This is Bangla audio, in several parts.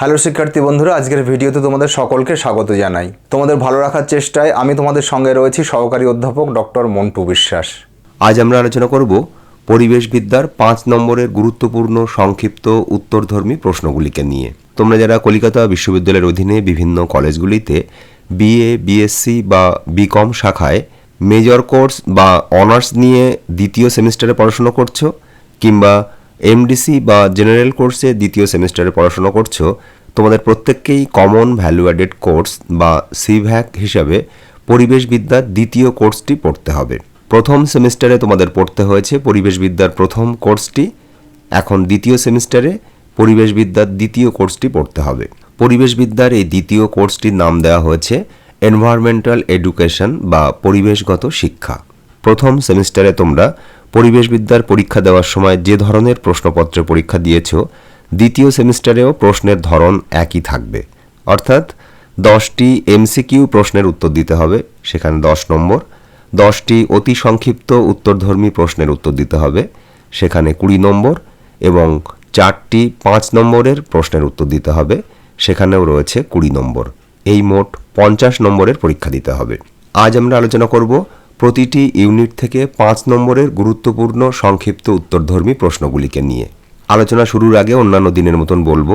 হ্যালো শিক্ষার্থী বন্ধুরা, আজকের ভিডিওতে তোমাদের সকলকে স্বাগত জানাই। তোমাদের ভালো রাখার চেষ্টায় আমি তোমাদের সঙ্গে রয়েছি সহকারী অধ্যাপক ডক্টর মন্টু বিশ্বাস। আজ আমরা আলোচনা করব পরিবেশবিদ্যার পাঁচ নম্বরের গুরুত্বপূর্ণ সংক্ষিপ্ত উত্তরধর্মী প্রশ্নগুলিকে নিয়ে। তোমরা যারা কলিকাতা বিশ্ববিদ্যালয়ের অধীনে বিভিন্ন কলেজগুলিতে বিএ বিএসসি বা বিকম শাখায় মেজর কোর্স বা অনার্স নিয়ে দ্বিতীয় সেমিস্টারে পড়াশোনা করছ, কিংবা এমডিসি বা জেনারেল কোর্সে দ্বিতীয় সেমিস্টারে পড়াশোনা করছ, তোমাদের প্রত্যেককেই কমন ভ্যালু অ্যাডেড কোর্স বা সিভ্যাক হিসাবে পরিবেশবিদ্যার দ্বিতীয় কোর্সটি পড়তে হবে। প্রথম সেমিস্টারে তোমাদের পড়তে হয়েছে পরিবেশবিদ্যার প্রথম কোর্সটি এখন দ্বিতীয় সেমিস্টারে পরিবেশবিদ্যার দ্বিতীয় কোর্সটি পড়তে হবে। পরিবেশবিদ্যার এই দ্বিতীয় কোর্সটির নাম দেওয়া হয়েছে এনভায়রনমেন্টাল এডুকেশন বা পরিবেশগত শিক্ষা। প্রথম সেমিস্টারে তোমরা পরিবেশবিদ্যার পরীক্ষা দেওয়ার সময় যে ধরনের প্রশ্নপত্রে পরীক্ষা দিয়েছ, দ্বিতীয় সেমিস্টারেও প্রশ্নের ধরন একই থাকবে। অর্থাৎ দশটি এমসিকিউ প্রশ্নের উত্তর দিতে হবে, সেখানে দশ নম্বর। দশটি অতি সংক্ষিপ্ত উত্তরধর্মী প্রশ্নের উত্তর দিতে হবে, সেখানে কুড়ি নম্বর এবং চারটি পাঁচ নম্বরের প্রশ্নের উত্তর দিতে হবে, সেখানেও রয়েছে কুড়ি নম্বর। এই মোট পঞ্চাশ নম্বরের পরীক্ষা দিতে হবে। আজ আমরা আলোচনা করব প্রতিটি ইউনিট থেকে পাঁচ নম্বরের গুরুত্বপূর্ণ সংক্ষিপ্ত উত্তরধর্মী প্রশ্নগুলিকে নিয়ে। আলোচনা শুরুর আগে অন্যান্য দিনের মতন বলব,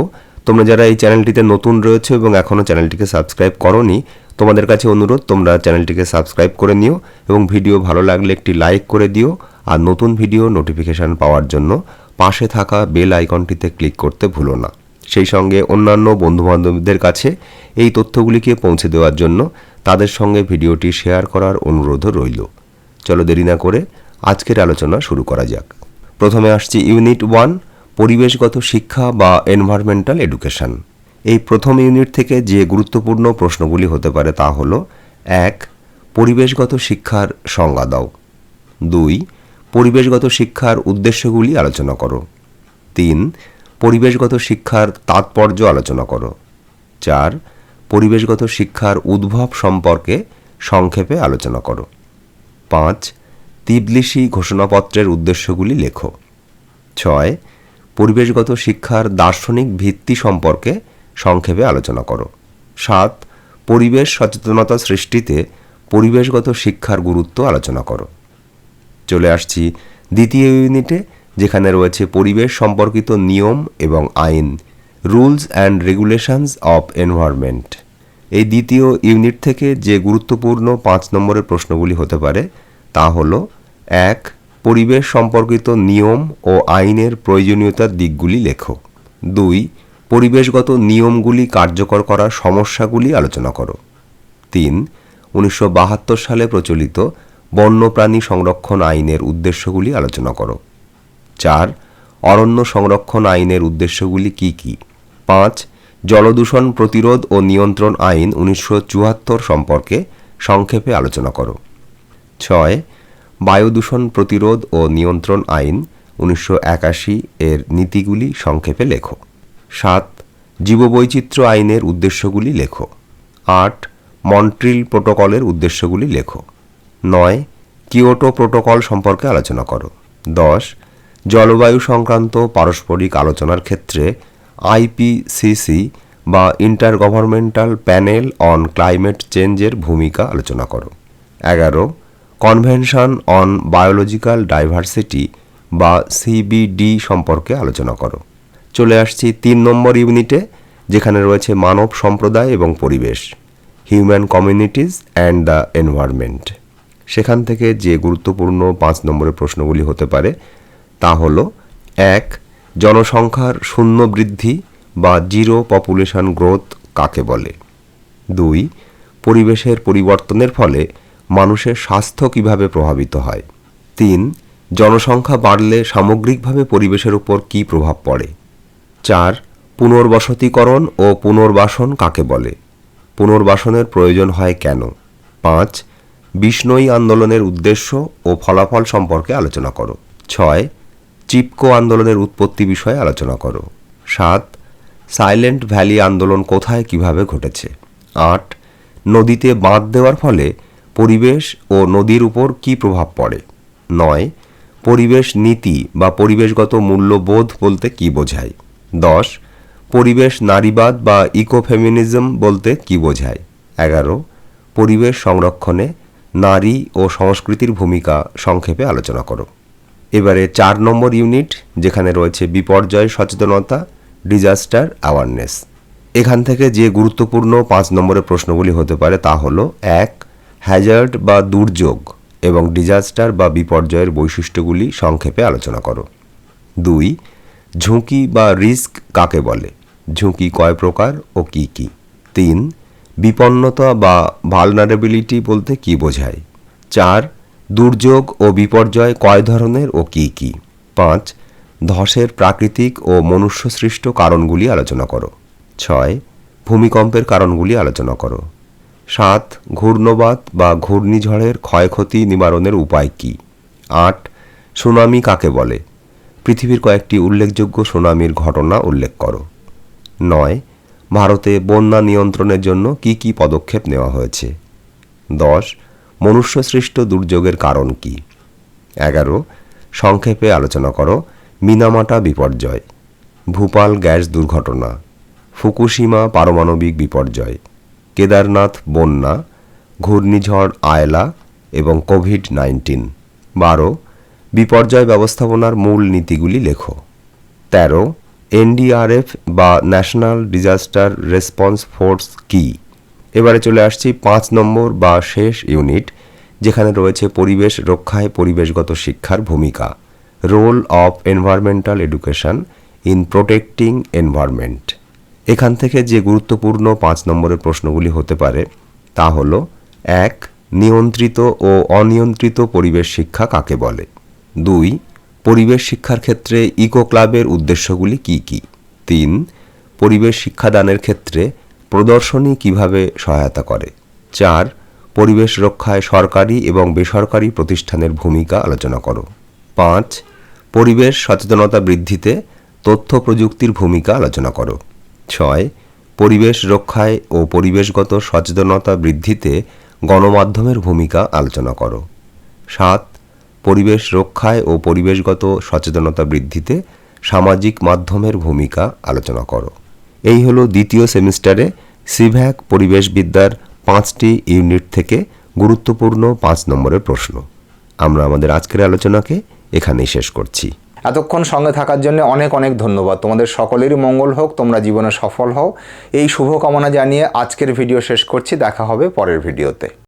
তোমরা যারা এই চ্যানেলটিতে নতুন রয়েছে এবং এখনও চ্যানেলটিকে সাবস্ক্রাইব করনি, তোমাদের কাছে অনুরোধ, তোমরা চ্যানেলটিকে সাবস্ক্রাইব করে নিও এবং ভিডিও ভালো লাগলে একটি লাইক করে দিও আর নতুন ভিডিও নোটিফিকেশান পাওয়ার জন্য পাশে থাকা বেল আইকনটিতে ক্লিক করতে ভুলো না। সেই সঙ্গে অন্যান্য বন্ধুবান্ধবদের কাছে এই তথ্যগুলিকে পৌঁছে দেওয়ার জন্য তাদের সঙ্গে ভিডিওটি শেয়ার করার অনুরোধও রইল। চলো দেরি না করে আজকের আলোচনা শুরু করা যাক। প্রথমে আসছি ইউনিট ওয়ান, পরিবেশগত শিক্ষা বা এনভায়রনমেন্টাল এডুকেশন। এই প্রথম ইউনিট থেকে যে গুরুত্বপূর্ণ প্রশ্নগুলি হতে পারে তা হলো, এক, পরিবেশগত শিক্ষার সংজ্ঞা দাও। দুই, পরিবেশগত শিক্ষার উদ্দেশ্যগুলি আলোচনা করো। তিন পরিবেশগত শিক্ষার তাৎপর্য আলোচনা করো। চার, পরিবেশগত শিক্ষার উদ্ভব সম্পর্কে সংক্ষেপে আলোচনা করো। পাঁচ, তিবলিশি ঘোষণাপত্রের উদ্দেশ্যগুলি লেখো। ছয়, পরিবেশগত শিক্ষার দার্শনিক ভিত্তি সম্পর্কে সংক্ষেপে আলোচনা করো। সাত, পরিবেশ সচেতনতা সৃষ্টিতে পরিবেশগত শিক্ষার গুরুত্ব আলোচনা করো। চলে আসছি দ্বিতীয় ইউনিটে যেখানে রয়েছে পরিবেশ সম্পর্কিত নিয়ম এবং আইন, rules and regulations of environment. এই দ্বিতীয় ইউনিট থেকে যে গুরুত্বপূর্ণ পাঁচ নম্বরের প্রশ্নগুলি হতে পারে, তা হল, এক, পরিবেশ সম্পর্কিত নিয়ম ও আইনের প্রয়োজনীয়তার দিকগুলি লেখো। দুই, পরিবেশগত নিয়মগুলি কার্যকর করার সমস্যাগুলি আলোচনা করো। তিন, উনিশশো সালে প্রচলিত বন্যপ্রাণী সংরক্ষণ আইনের উদ্দেশ্যগুলি আলোচনা করো। চার, অরণ্য সংরক্ষণ আইনের উদ্দেশ্যগুলি কি কি? পাঁচ, জলদূষণ প্রতিরোধ ও নিয়ন্ত্রণ আইন উনিশশো চুয়াত্তর সম্পর্কে সংক্ষেপে আলোচনা করো। ছয়, বায়ুদূষণ প্রতিরোধ ও নিয়ন্ত্রণ আইন উনিশশো একাশি এর নীতিগুলি সংক্ষেপে লেখো। সাত, জীববৈচিত্র্য আইনের উদ্দেশ্যগুলি লেখো। আট, মন্ট্রিল প্রোটোকলের উদ্দেশ্যগুলি লেখো। নয়, কিয়োটো প্রোটোকল সম্পর্কে আলোচনা করো। দশ জলবায়ু সংক্রান্ত পারস্পরিক আলোচনার ক্ষেত্রে আইপিসিসি বা inter governmental panel on climate চেঞ্জের ভূমিকা আলোচনা করো। এগারো, কনভেনশন অন বায়োলজিক্যাল ডাইভার্সিটি বা সিবিডি সম্পর্কে আলোচনা করো। চলে আসছি তিন নম্বর ইউনিটে, যেখানে রয়েছে মানব সম্প্রদায় এবং পরিবেশ, human communities and the environment. সেখান থেকে যে গুরুত্বপূর্ণ পাঁচ নম্বরের প্রশ্নগুলি হতে পারে তা হল, এক, জনসংখ্যার শূন্য বৃদ্ধি বা জিরো পপুলেশন গ্রোথ কাকে বলে? দুই, পরিবেশের পরিবর্তনের ফলে মানুষের স্বাস্থ্য কীভাবে প্রভাবিত হয়? তিন, জনসংখ্যা বাড়লে সামগ্রিকভাবে পরিবেশের উপর কী প্রভাব পড়ে? চার, পুনর্বসতিকরণ ও পুনর্বাসন কাকে বলে? পুনর্বাসনের প্রয়োজন হয় কেন? পাঁচ, বিষ্ণয়ী আন্দোলনের উদ্দেশ্য ও ফলাফল সম্পর্কে আলোচনা করো। ছয় চিপকো আন্দোলনের উৎপত্তি বিষয়ে আলোচনা করো। সাত, সাইলেন্ট ভ্যালি আন্দোলন কোথায়, কীভাবে ঘটেছে? আট, নদীতে বাঁধ দেওয়ার ফলে পরিবেশ ও নদীর উপর কী প্রভাব পড়ে? নয়, পরিবেশ নীতি বা পরিবেশগত মূল্যবোধ বলতে কী বোঝায়? দশ, পরিবেশ নারীবাদ বা ইকোফেমিনিজম বলতে কি বোঝায়? এগারো, পরিবেশ সংরক্ষণে নারী ও সংস্কৃতির ভূমিকা সংক্ষেপে আলোচনা করো। এবারে চার নম্বর ইউনিট, যেখানে রয়েছে বিপর্যয়, সচেতনতা, ডিজাস্টার অ্যাওয়ারনেস এখান থেকে যে গুরুত্বপূর্ণ পাঁচ নম্বরের প্রশ্নগুলি হতে পারে তা হলো, এক হ্যাজার্ড বা দুর্যোগ এবং ডিজাস্টার বা বিপর্যয়ের বৈশিষ্ট্যগুলি সংক্ষেপে আলোচনা করো। দুই, ঝুঁকি বা রিস্ক কাকে বলে? ঝুঁকি কয় প্রকার ও কি কি? তিন, বিপন্নতা বা ভালনারেবিলিটি বলতে কি বোঝায়? চার দুর্যোগ ও বিপর্যয় কয় ধরনের ও কি কি? পাঁচ, ধসের প্রাকৃতিক ও মনুষ্যসৃষ্ট কারণগুলি আলোচনা করো। ছয়, ভূমিকম্পের কারণগুলি আলোচনা করো। সাত, ঘূর্ণবাত বা ঘূর্ণিঝড়ের ক্ষয়ক্ষতি নিবারণের উপায় কী? আট, সুনামি কাকে বলে? পৃথিবীর কয়েকটি উল্লেখযোগ্য সুনামির ঘটনা উল্লেখ করো। নয়, ভারতে বন্যা নিয়ন্ত্রণের জন্য কি কি পদক্ষেপ নেওয়া হয়েছে? দশ মনুষ্যসৃষ্ট দুর্যোগের কারণ কি? এগারো, সংক্ষেপে আলোচনা করো। মিনামাটা বিপর্যয়। ভূপাল গ্যাস দুর্ঘটনা। ফুকুশিমা পারমাণবিক বিপর্যয়। কেদারনাথ বন্যা। ঘূর্ণিঝড় আয়লা এবং কোভিড নাইন্টিন। বারো, বিপর্যয় ব্যবস্থাপনার মূল নীতিগুলি লেখো। তেরো, এনডিআরএফ বা ন্যাশনাল ডিজাস্টার রেসপন্স ফোর্স কি? এবারে চলে আসছি পাঁচ নম্বর বা শেষ ইউনিট, যেখানে রয়েছে পরিবেশ রক্ষায় পরিবেশগত শিক্ষার ভূমিকা। Role of environmental education in protecting environment এখান থেকে যে গুরুত্বপূর্ণ পাঁচ নম্বরের প্রশ্নগুলি হতে পারে, তা হলো, এক, নিয়ন্ত্রিত ও অনিয়ন্ত্রিত পরিবেশ শিক্ষা কাকে বলে? দুই, পরিবেশ শিক্ষার ক্ষেত্রে ইকো ক্লাবের উদ্দেশ্যগুলি কি কি? তিন, পরিবেশ শিক্ষাদানের ক্ষেত্রে প্রদর্শনী কীভাবে সহায়তা করে? চার, পরিবেশ রক্ষায় সরকারি এবং বেসরকারি প্রতিষ্ঠানের ভূমিকা আলোচনা করো। পাঁচ, পরিবেশ সচেতনতা বৃদ্ধিতে তথ্য প্রযুক্তির ভূমিকা আলোচনা করো। ছয়, পরিবেশ রক্ষায় ও পরিবেশগত সচেতনতা বৃদ্ধিতে গণমাধ্যমের ভূমিকা আলোচনা করো। সাত, পরিবেশ রক্ষায় ও পরিবেশগত সচেতনতা বৃদ্ধিতে সামাজিক মাধ্যমের ভূমিকা আলোচনা করো। এই হলো দ্বিতীয় সেমিস্টারে সিভ্যাক পরিবেশবিদ্যার পাঁচটি ইউনিট থেকে গুরুত্বপূর্ণ পাঁচ নম্বরের প্রশ্ন। আমরা আমাদের আজকের আলোচনাকে এখানেই শেষ করছি। এতক্ষণ সঙ্গে থাকার জন্য অনেক অনেক ধন্যবাদ। তোমাদের সকলেরই মঙ্গল হোক, তোমরা জীবনে সফল হও। এই শুভকামনা জানিয়ে আজকের ভিডিও শেষ করছি। দেখা হবে পরের ভিডিওতে।